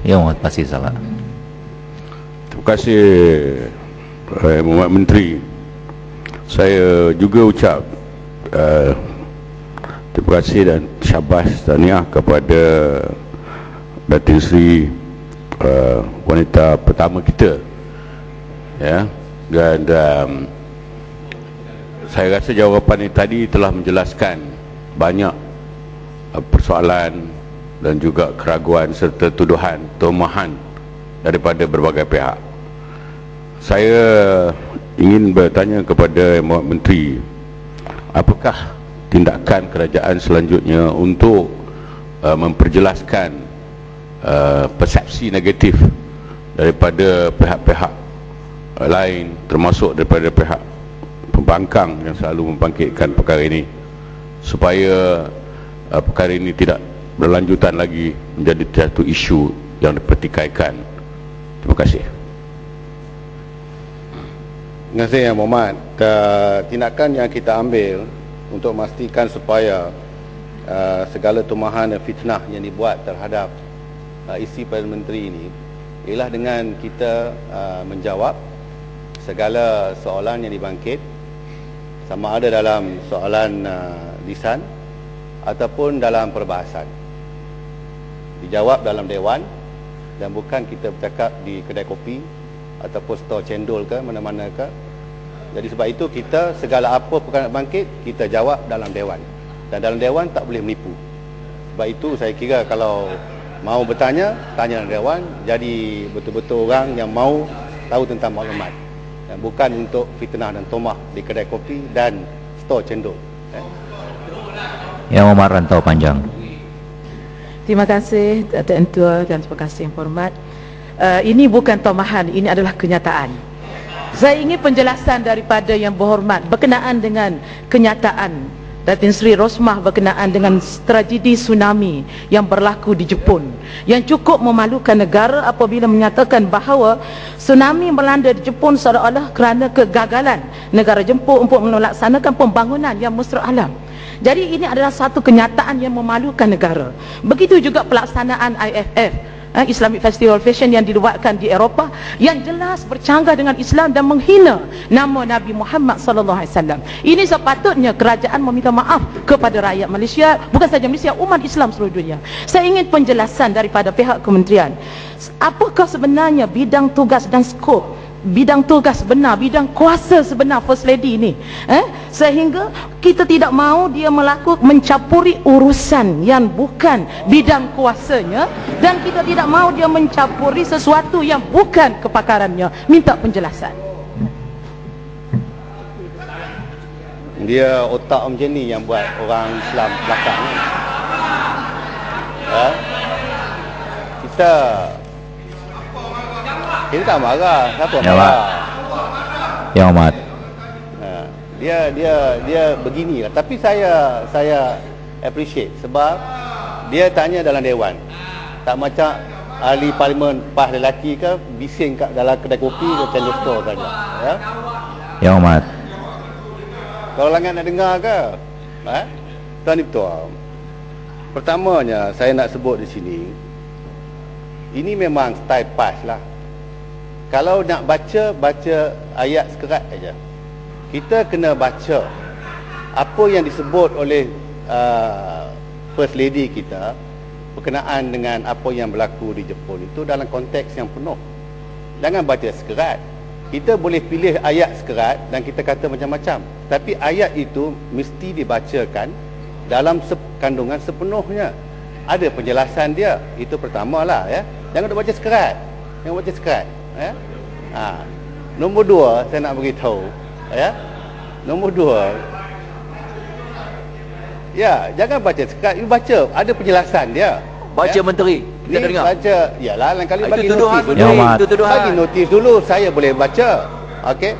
Ya Muhammad Pasir Salah. Terima kasih eh, Muhammad Menteri. Saya juga ucap uh, terima kasih dan syabas tahniah kepada Datin Sri uh, wanita pertama kita. Ya. Dan um, saya rasa jawapan ini tadi telah menjelaskan banyak uh, persoalan dan juga keraguan serta tuduhan, tumahan daripada berbagai pihak. Saya ingin bertanya kepada Menteri, apakah tindakan kerajaan selanjutnya untuk uh, memperjelaskan uh, persepsi negatif daripada pihak-pihak uh, lain termasuk daripada pihak pembangkang yang selalu membangkitkan perkara ini supaya uh, perkara ini tidak berlanjutan lagi menjadi satu isu yang dipertikaikan Terima kasih. Terima kasih ya Muhammad. Tindakan yang kita ambil untuk memastikan supaya uh, segala tumahan dan fitnah yang dibuat terhadap uh, isi Perdana Menteri ini ialah dengan kita uh, menjawab segala soalan yang dibangkit sama ada dalam soalan uh, lisan ataupun dalam perbahasan. Dijawab dalam dewan dan bukan kita bercakap di kedai kopi ataupun store cendol ke mana-mana ke. Jadi sebab itu kita segala apa perkara bangkit kita jawab dalam dewan. Dan dalam dewan tak boleh menipu. Sebab itu saya kira kalau mau bertanya tanya dalam dewan jadi betul-betul orang yang mau tahu tentang maklumat. Dan bukan untuk fitnah dan tomah di kedai kopi dan store cendol. Eh? Yang Umar Rantau Panjang Terima kasih Datuk Entua dan terima kasih yang hormat. Uh, ini bukan tomahan, ini adalah kenyataan. Saya ingin penjelasan daripada yang berhormat berkenaan dengan kenyataan Datin Sri Rosmah berkenaan dengan tragedi tsunami yang berlaku di Jepun yang cukup memalukan negara apabila menyatakan bahawa tsunami melanda di Jepun seolah-olah kerana kegagalan negara Jepun untuk melaksanakan pembangunan yang musra alam. Jadi ini adalah satu kenyataan yang memalukan negara. Begitu juga pelaksanaan IFF, eh, Islamic Festival Fashion yang dibuatkan di Eropah yang jelas bercanggah dengan Islam dan menghina nama Nabi Muhammad sallallahu alaihi wasallam. Ini sepatutnya kerajaan meminta maaf kepada rakyat Malaysia, bukan saja Malaysia, umat Islam seluruh dunia. Saya ingin penjelasan daripada pihak kementerian. Apakah sebenarnya bidang tugas dan skop bidang tugas sebenar, bidang kuasa sebenar First Lady ini. Eh? Sehingga kita tidak mahu dia melakukan mencampuri urusan yang bukan bidang kuasanya dan kita tidak mahu dia mencampuri sesuatu yang bukan kepakarannya. Minta penjelasan. Dia otak macam ni yang buat orang Islam belakang. Eh? Kita kita tak marah. Siapa Ya, marah? Yang Umar Ha, dia dia dia begini lah. Tapi saya saya appreciate sebab dia tanya dalam dewan. Tak macam ahli parlimen PAS lelaki ke bising kat dalam kedai kopi ke channel store saja. Ya. Yang Umar Kalau langgan nak dengar ke? Ha? Tuan ni betul. Pertamanya saya nak sebut di sini ini memang style PAS lah. Kalau nak baca, baca ayat sekerat aja. Kita kena baca apa yang disebut oleh uh, First Lady kita berkenaan dengan apa yang berlaku di Jepun itu dalam konteks yang penuh. Jangan baca sekerat. Kita boleh pilih ayat sekerat dan kita kata macam-macam. Tapi ayat itu mesti dibacakan dalam kandungan sepenuhnya. Ada penjelasan dia. Itu pertamalah ya. Jangan baca sekerat. Jangan baca sekerat ya. Ha. Nombor dua saya nak beritahu ya. Nombor dua Ya, jangan baca sekat, you baca, ada penjelasan dia. Baca ya. menteri. Ni Kita dengar. baca, yalah lain kali Itu bagi tuduhan notis. Ya, dulu. Itu tuduhan. Bagi notis dulu, saya boleh baca. Okey.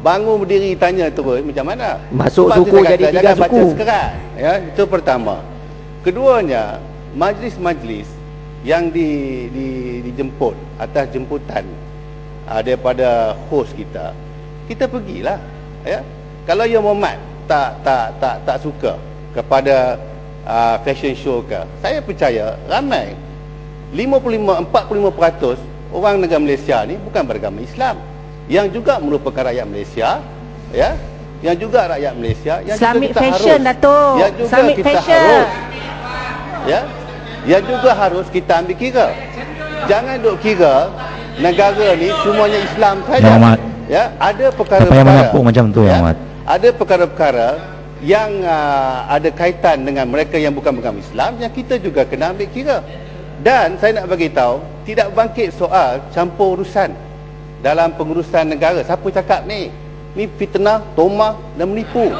Bangun berdiri tanya terus macam mana? Masuk Sebab suku jadi kata, tiga jangan baca suku. sekerat. Ya, itu pertama. Keduanya, majlis-majlis yang di, di, dijemput atas jemputan daripada host kita, kita pergilah. Ya. Kalau yang Muhammad tak tak tak tak suka kepada uh, fashion show ke, saya percaya ramai 55 45% orang negara Malaysia ni bukan beragama Islam yang juga merupakan rakyat Malaysia ya yang juga rakyat Malaysia yang Islamic juga kita fashion, harus Dato'. yang juga Islamic kita fashion. harus ya yang juga harus kita ambil kira jangan duk kira negara ni semuanya Islam saja. Yang Amat. ya ada Apa perkara-perkara yang mengaku macam tu, Yang Amat? ada perkara-perkara yang uh, ada kaitan dengan mereka yang bukan beragama Islam yang kita juga kena ambil kira. Dan saya nak bagi tahu tidak bangkit soal campur urusan dalam pengurusan negara. Siapa cakap ni? Ni fitnah tomah dan menipu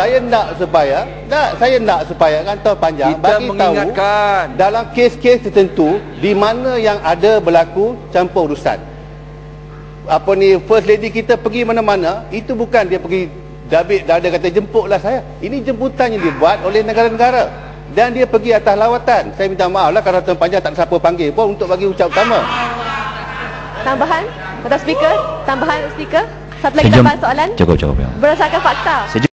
saya nak supaya tak saya nak supaya kantor panjang Kita bagi tahu mengingatkan. dalam kes-kes tertentu di mana yang ada berlaku campur urusan apa ni first lady kita pergi mana-mana itu bukan dia pergi David dah ada kata jemputlah saya ini jemputan yang dibuat oleh negara-negara dan dia pergi atas lawatan saya minta maaf lah kalau panjang tak ada siapa panggil pun untuk bagi ucap utama Tambahan? Ketua Speaker? Tambahan Speaker? Satu lagi Sejam- tambahan soalan? Cukup, cukup. Yang. Berdasarkan fakta. Sejam-